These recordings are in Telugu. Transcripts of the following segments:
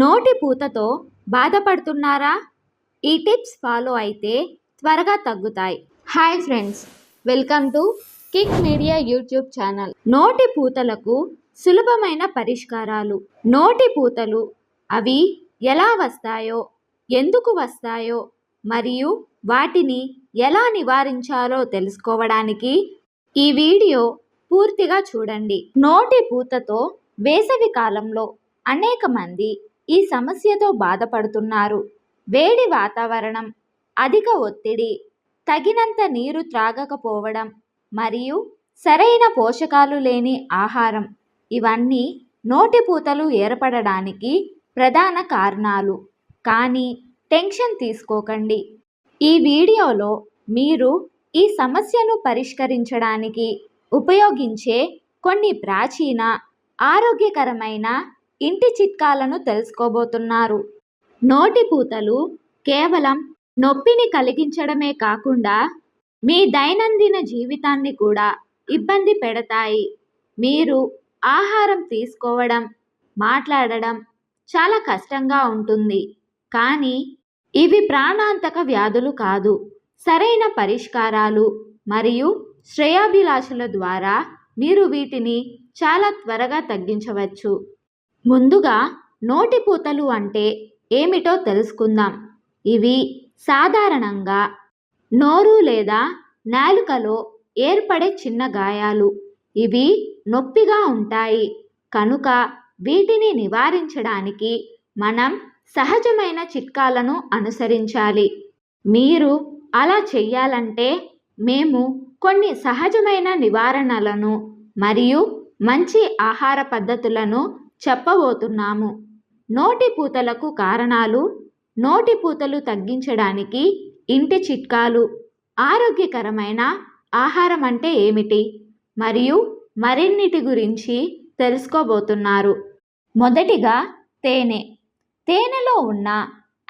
నోటి పూతతో బాధపడుతున్నారా? ఈ టిప్స్ ఫాలో అయితే త్వరగా తగ్గుతాయి. Hi friends welcome to kick media YouTube channel. నోటి పూతలకు సులభమైన పరిష్కారాలు. నోటి పూతలు అవి ఎలా వస్తాయో ఎందుకు వస్తాయో మరియు వాటిని ఎలా నివారించాలో తెలుసుకోవడానికి ఈ వీడియో పూర్తిగా చూడండి. నోటి పూతతో వేసవి కాలంలో అనేక మంది ఈ సమస్యతో బాధపడుతున్నారు. వేడి వాతావరణం అధిక ఒత్తిడి తగినంత నీరు త్రాగకపోవడం మరియు సరైన పోషకాలు లేని ఆహారం ఇవన్నీ నోటిపూతలు ఏర్పడడానికి ప్రధాన కారణాలు. కానీ టెన్షన్ తీసుకోకండి. ఈ వీడియోలో మీరు ఈ సమస్యను పరిష్కరించడానికి ఉపయోగించే కొన్ని ప్రాచీన ఆరోగ్యకరమైన ఇంటి చిట్కాలను తెలుసుకోబోతున్నారు. నోటి పూతలు కేవలం నొప్పిని కలిగించడమే కాకుండా మీ దైనందిన జీవితాన్ని కూడా ఇబ్బంది పెడతాయి. మీరు ఆహారం తీసుకోవడం మాట్లాడడం చాలా కష్టంగా ఉంటుంది. కానీ ఇవి ప్రాణాంతక వ్యాధులు కాదు. సరైన పరిష్కారాలు మరియు శ్రేయాభిలాషుల ద్వారా మీరు వీటిని చాలా త్వరగా తగ్గించవచ్చు. ముందుగా నోటి పూతలు అంటే ఏమిటో తెలుసుకుందాం. ఇవి సాధారణంగా నోరు లేదా నాలుకలో ఏర్పడే చిన్న గాయాలు. ఇవి నొప్పిగా ఉంటాయి. కనుక వీటిని నివారించడానికి మనం సహజమైన చిట్కాలను అనుసరించాలి. మీరు అలా చెయ్యాలంటే మేము కొన్ని సహజమైన నివారణలను మరియు మంచి ఆహార పద్ధతులను చెప్పబోతున్నాము. నోటి పూతలకు కారణాలు నోటి పూతలు తగ్గించడానికి ఇంటి చిట్కాలు ఆరోగ్యకరమైన ఆహారం అంటే ఏమిటి? మరియు మరిన్నిటి గురించి తెలుసుకోబోతున్నారు. మొదటిగా తేనె. తేనెలో ఉన్న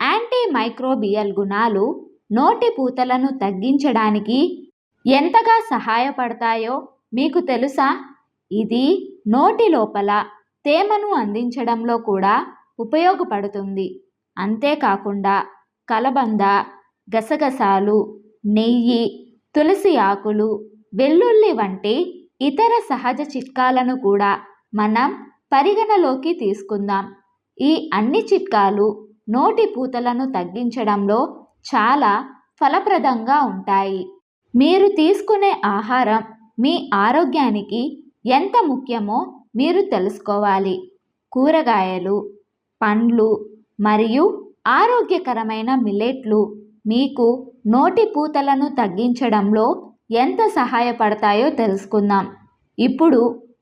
యాంటీ మైక్రోబియల్ గుణాలు నోటి పూతలను తగ్గించడానికి ఎంతగా సహాయపడతాయో మీకు తెలుసా? ఇది నోటి లోపల తేమను అందించడంలో కూడా ఉపయోగపడుతుంది. అంతేకాకుండా కలబంద గసగసాలు నెయ్యి తులసి ఆకులు వెల్లుల్లి వంటి ఇతర సహజ చిట్కాలను కూడా మనం పరిగణలోకి తీసుకుందాం. ఈ అన్ని చిట్కాలు నోటి పూతలను తగ్గించడంలో చాలా ఫలప్రదంగా ఉంటాయి. మీరు తీసుకునే ఆహారం మీ ఆరోగ్యానికి ఎంత ముఖ్యమో మీరు తెలుసుకోవాలి. కూరగాయలు పండ్లు మరియు ఆరోగ్యకరమైన మిల్లెట్లు మీకు నోటి పూతలను తగ్గించడంలో ఎంత సహాయపడతాయో తెలుసుకుందాం. ఇప్పుడు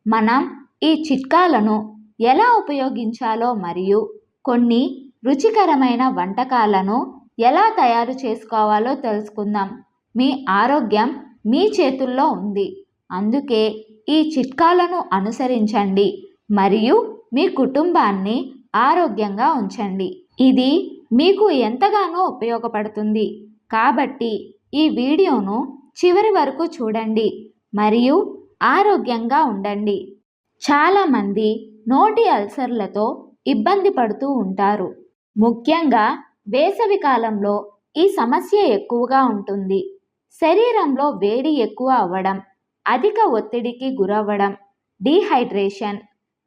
మనం ఈ చిట్కాలను ఎలా ఉపయోగించాలో మరియు కొన్ని రుచికరమైన వంటకాలను ఎలా తయారు చేసుకోవాలో తెలుసుకుందాం. మీ ఆరోగ్యం మీ చేతుల్లో ఉంది. అందుకే ఈ చిట్కాలను అనుసరించండి మరియు మీ కుటుంబాన్ని ఆరోగ్యంగా ఉంచండి. ఇది మీకు ఎంతగానో ఉపయోగపడుతుంది. కాబట్టి ఈ వీడియోను చివరి వరకు చూడండి మరియు ఆరోగ్యంగా ఉండండి. చాలామంది నోటి అల్సర్లతో ఇబ్బంది పడుతూ ఉంటారు. ముఖ్యంగా వేసవి కాలంలో ఈ సమస్య ఎక్కువగా ఉంటుంది. శరీరంలో వేడి ఎక్కువ అవ్వడం అధిక ఒత్తిడికి గురవ్వడం డీహైడ్రేషన్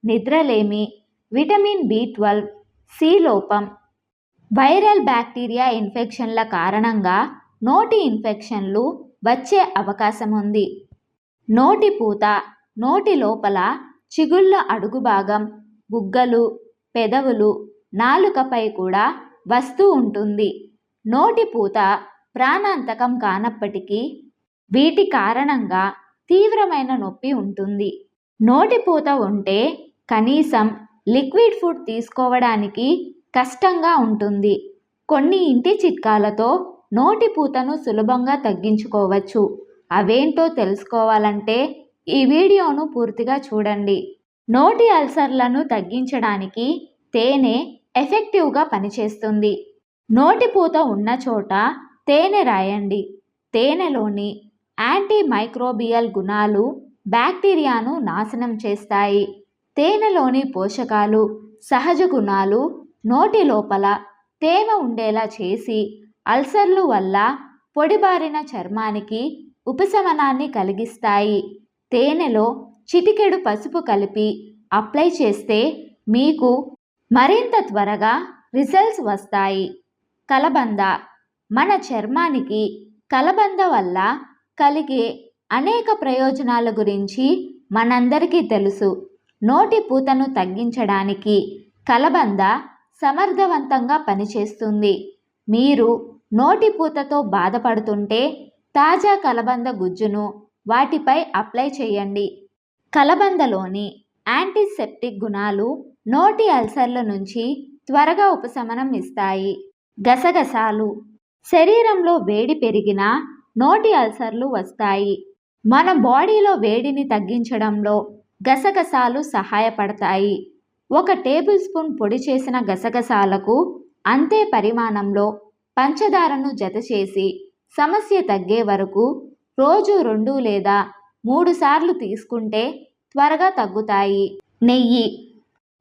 నిద్రలేమి విటమిన్ బి ట్వెల్వ్ సి లోపం వైరల్ బ్యాక్టీరియా ఇన్ఫెక్షన్ల కారణంగా నోటి ఇన్ఫెక్షన్లు వచ్చే అవకాశం ఉంది. నోటి పూత నోటి లోపల చిగుళ్ళ అడుగు భాగం బుగ్గలు పెదవులు నాలుకపై కూడా వస్తూ ఉంటుంది. నోటి పూత ప్రాణాంతకం కానప్పటికీ వీటి కారణంగా తీవ్రమైన నొప్పి ఉంటుంది. నోటి పూత ఉంటే కనీసం లిక్విడ్ ఫుడ్ తీసుకోవడానికి కష్టంగా ఉంటుంది. కొన్ని ఇంటి చిట్కాలతో నోటి పూతను సులభంగా తగ్గించుకోవచ్చు. అవేంటో తెలుసుకోవాలంటే ఈ వీడియోను పూర్తిగా చూడండి. నోటి అల్సర్లను తగ్గించడానికి తేనె ఎఫెక్టివ్గా పనిచేస్తుంది. నోటి పూత ఉన్న చోట తేనె రాయండి. తేనెలోని యాంటీ మైక్రోబియల్ గుణాలు బ్యాక్టీరియాను నాశనం చేస్తాయి. తేనెలోని పోషకాలు సహజ గుణాలు నోటి లోపల తేమ ఉండేలా చేసి అల్సర్లు వల్ల పొడిబారిన చర్మానికి ఉపశమనాన్ని కలిగిస్తాయి. తేనెలో చిటికెడు పసుపు కలిపి అప్లై చేస్తే మీకు మరింత త్వరగా రిజల్ట్స్ వస్తాయి. కలబంద మన చర్మానికి కలబంద వల్ల కలిగే అనేక ప్రయోజనాల గురించి మనందరికీ తెలుసు. నోటి పూతను తగ్గించడానికి కలబంద సమర్థవంతంగా పనిచేస్తుంది. మీరు నోటి పూతతో బాధపడుతుంటే తాజా కలబంద గుజ్జును వాటిపై అప్లై చేయండి. కలబందలోని యాంటీసెప్టిక్ గుణాలు నోటి అల్సర్ల నుంచి త్వరగా ఉపశమనం ఇస్తాయి. గసగసాలు. శరీరంలో వేడి పెరిగినా నోటి అల్సర్లు వస్తాయి. మన బాడీలో వేడిని తగ్గించడంలో గసగసాలు సహాయపడతాయి. ఒక టేబుల్ స్పూన్ పొడి చేసిన గసగసాలకు అంతే పరిమాణంలో పంచదారను జత చేసి సమస్య తగ్గే వరకు రోజు రెండు లేదా మూడు సార్లు తీసుకుంటే త్వరగా తగ్గుతాయి. నెయ్యి.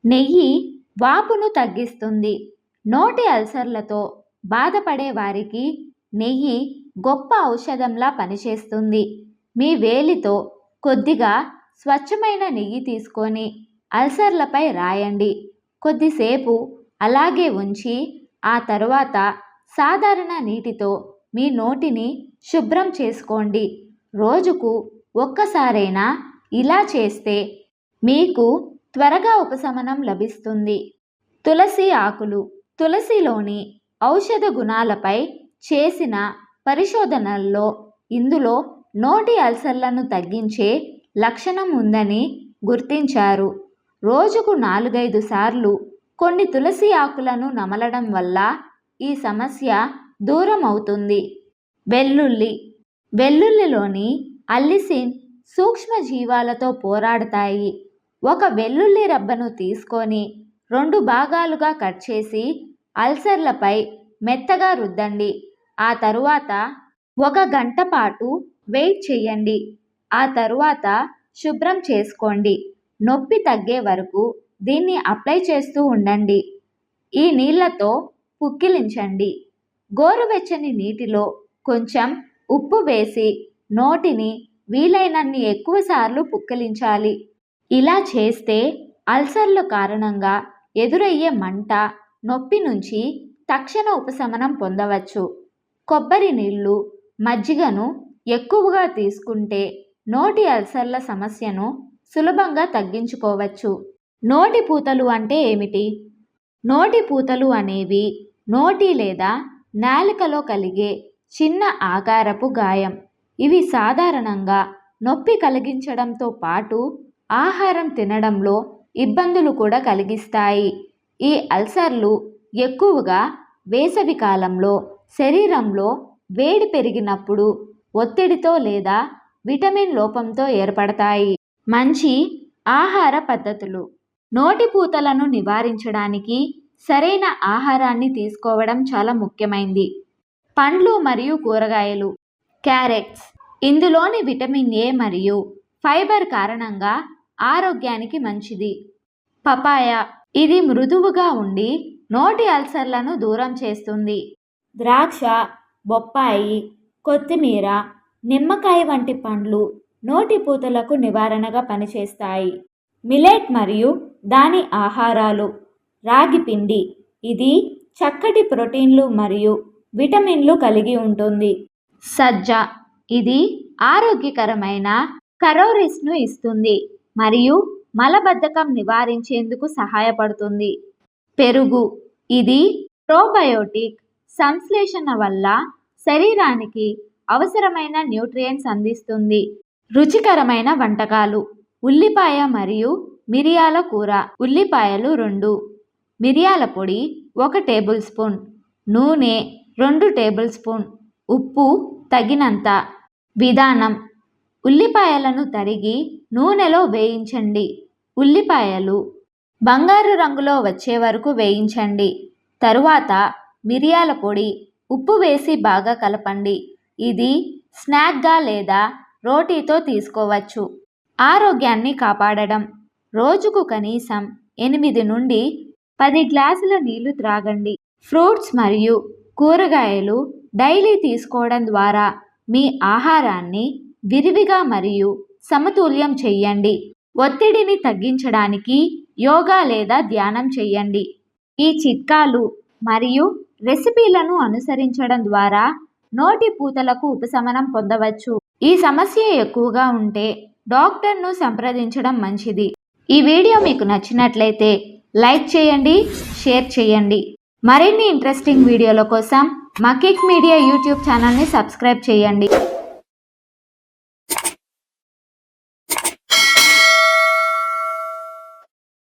నెయ్యి వాపును తగ్గిస్తుంది. నోటి అల్సర్లతో బాధపడే వారికి నెయ్యి గొప్ప ఔషధంలా పనిచేస్తుంది. మీ వేలితో కొద్దిగా స్వచ్ఛమైన నెయ్యి తీసుకొని అల్సర్లపై రాయండి. కొద్దిసేపు అలాగే ఉంచి ఆ తరువాత సాధారణ నీటితో మీ నోటిని శుభ్రం చేసుకోండి. రోజుకు ఒక్కసారైనా ఇలా చేస్తే మీకు త్వరగా ఉపశమనం లభిస్తుంది. తులసి ఆకులు తులసిలోని ఔషధ గుణాలపై చేసిన పరిశోధనల్లో ఇందులో నోటి అల్సర్లను తగ్గించే లక్షణం ఉందని గుర్తించారు. రోజుకు నాలుగైదు సార్లు కొన్ని తులసి ఆకులను నమలడం వల్ల ఈ సమస్య దూరం అవుతుంది వెల్లుల్లి. వెల్లుల్లిలోని అల్లిసిన్ సూక్ష్మ జీవాలతో పోరాడతాయి. ఒక వెల్లుల్లి రబ్బను తీసుకొని రెండు భాగాలుగా కట్ చేసి అల్సర్లపై మెత్తగా రుద్దండి. ఆ తరువాత ఒక గంట పాటు వెయిట్ చేయండి. ఆ తరువాత శుభ్రం చేసుకోండి. నొప్పి తగ్గే వరకు దీన్ని అప్లై చేస్తూ ఉండండి. ఈ నీళ్ళతో పుక్కిలించండి. గోరువెచ్చని నీటిలో కొంచెం ఉప్పు వేసి నోటిని వీలైనన్ని ఎక్కువసార్లు పుక్కిలించాలి. ఇలా చేస్తే అల్సర్ల కారణంగా ఎదురయ్యే మంట నొప్పి నుంచి తక్షణ ఉపశమనం పొందవచ్చు. కొబ్బరి నీళ్ళు మజ్జిగను ఎక్కువగా తీసుకుంటే నోటి అల్సర్ల సమస్యను సులభంగా తగ్గించుకోవచ్చు. నోటి పూతలు అంటే ఏమిటి? నోటి పూతలు అనేవి నోటి లేదా నాలుకలో కలిగే చిన్న ఆకారపు గాయం. ఇవి సాధారణంగా నొప్పి కలిగించడంతో పాటు ఆహారం తినడంలో ఇబ్బందులు కూడా కలిగిస్తాయి. ఈ అల్సర్లు ఎక్కువగా వేసవి కాలంలో శరీరంలో వేడి పెరిగినప్పుడు ఒత్తిడితో లేదా విటమిన్ లోపంతో ఏర్పడతాయి. మంచి ఆహార పద్ధతులు. నోటిపూతలను నివారించడానికి సరైన ఆహారాన్ని తీసుకోవడం చాలా ముఖ్యమైంది. పండ్లు మరియు కూరగాయలు. క్యారెట్స్. ఇందులోని విటమిన్ ఏ మరియు ఫైబర్ కారణంగా ఆరోగ్యానికి మంచిది. పపాయ. ఇది మృదువుగా ఉండి నోటి అల్సర్లను దూరం చేస్తుంది. ద్రాక్ష బొప్పాయి కొత్తిమీర నిమ్మకాయ వంటి పండ్లు నోటి పూతలకు నివారణగా పనిచేస్తాయి. మిలెట్ మరియు దాని ఆహారాలు రాగి పిండి ఇది చక్కటి ప్రోటీన్లు మరియు విటమిన్లు కలిగి ఉంటుంది. సజ్జ ఇది ఆరోగ్యకరమైన కరోరిస్ను ఇస్తుంది మరియు మలబద్ధకం నివారించేందుకు సహాయపడుతుంది. పెరుగు ఇది ప్రోబయోటిక్ సంశ్లేషణ వల్ల శరీరానికి అవసరమైన న్యూట్రియంట్స్ అందిస్తుంది. రుచికరమైన వంటకాలు ఉల్లిపాయ మరియు మిరియాల కూర. ఉల్లిపాయలు రెండు మిరియాల పొడి ఒక టేబుల్ స్పూన్ నూనె రెండు టేబుల్ స్పూన్ ఉప్పు తగినంత. విధానం ఉల్లిపాయలను తరిగి నూనెలో వేయించండి. ఉల్లిపాయలు బంగారు రంగులో వచ్చే వరకు వేయించండి. తరువాత మిరియాల పొడి. ఉప్పు వేసి బాగా కలపండి. ఇది స్నాక్గా లేదా రోటీతో తీసుకోవచ్చు. ఆరోగ్యాన్ని కాపాడడం. రోజుకు కనీసం ఎనిమిది నుండి పది గ్లాసుల నీళ్ళు త్రాగండి. ఫ్రూట్స్ మరియు కూరగాయలు డైలీ తీసుకోవడం ద్వారా మీ ఆహారాన్ని విరివిగా మరియు సమతుల్యం చెయ్యండి ఒత్తిడిని తగ్గించడానికి యోగా లేదా ధ్యానం చేయండి. ఈ చిట్కాలు మరియు రెసిపీలను అనుసరించడం ద్వారా నోటి పూతలకు ఉపశమనం పొందవచ్చు. ఈ సమస్య ఎక్కువగా ఉంటే డాక్టర్ను సంప్రదించడం మంచిది. ఈ వీడియో మీకు నచ్చినట్లయితే లైక్ చేయండి షేర్ చేయండి. మరిన్ని ఇంట్రెస్టింగ్ వీడియోల కోసం మకిక్ మీడియా యూట్యూబ్ ఛానల్ని సబ్స్క్రైబ్ చేయండి.